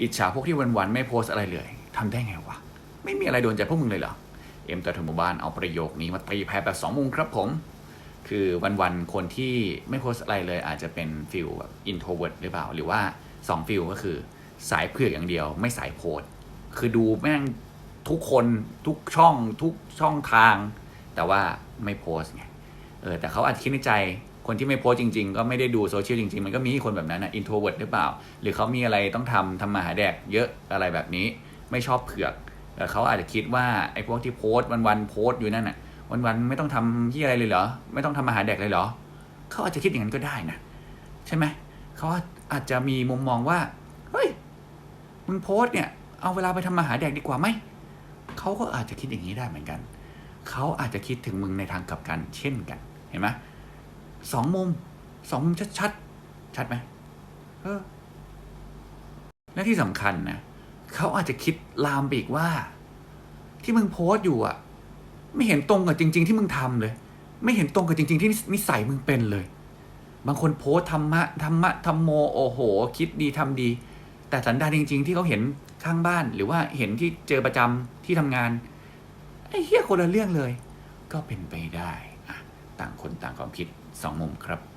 อิจฉาพวกที่วันๆไม่โพสอะไรเลยทำได้ไงวะ ไม่มีอะไรโดนใจพวกมึงเลยเหรอ เอ็มตะถุมบานเอาประโยคนี้มาตีแพ้แบบสองมุมครับผม คือวันๆคนที่ไม่โพสอะไรเลย อาจจะเป็นฟิลแบบอินโทรเวิร์ดหรือเปล่า หรือว่าสองฟิลก็คือสายเผือกอย่างเดียว ไม่สายโพสคือดูแม่งทุกคนทุกช่องทุกช่องทาง แต่ว่าไม่โพสไงเออแต่เขาอาจคิดในใจ คนที่ไม่โพสจริง ๆ ก็ไม่ได้ดูโซเชียลจริง ๆ มันก็มีคนแบบนั้นนะอินโทรเวิร์ดหรือเปล่า หรือเขามีอะไรต้องทำทำมาหาแดกเยอะอะไรแบบนี้ ไม่ชอบเผือกแต่เขาอาจจะคิดว่าไอ้พวกที่โพสต์วันๆโพสต์อยู่นั่นน่ะวันๆไม่ต้องทำที่อะไรเลยเหรอ ไม่ต้องทำมาหาแดกเลยเหรอ เขาอาจจะคิดอย่างนั้นก็ได้นะ ใช่ไหม เขาอาจจะมีมุมมองว่า เฮ้ย มึงโพสต์เนี่ย เอาเวลาไปทำมาหาแดกดีกว่าไหม เขาก็อาจจะคิดอย่างนี้ได้เหมือนกัน เขาอาจจะคิดถึงมึงในทางกลับกันเช่นกัน เห็นไหม สองมุมสองมุมชัดๆชัดไหมเออและที่สำคัญนะเขาอาจจะคิดลามไปอีกว่า ที่มึงโพสต์อยู่อะ ไม่เห็นตรงกับจริง ๆ ที่มึงทำเลย ไม่เห็นตรงกับจริง ๆ ที่นิสัยมึงเป็นเลย บางคนโพสธรรมะธรรมะธรรมโมโอโห คิดดีทำดี แต่สันดานจริง ๆ ที่เขาเห็นข้างบ้านหรือว่าเห็นที่เจอประจำที่ทำงานไอ้เฮี้ยคนละเรื่องเลย ก็เป็นไปได้ ต่างคนต่างความคิดสองมุมครับ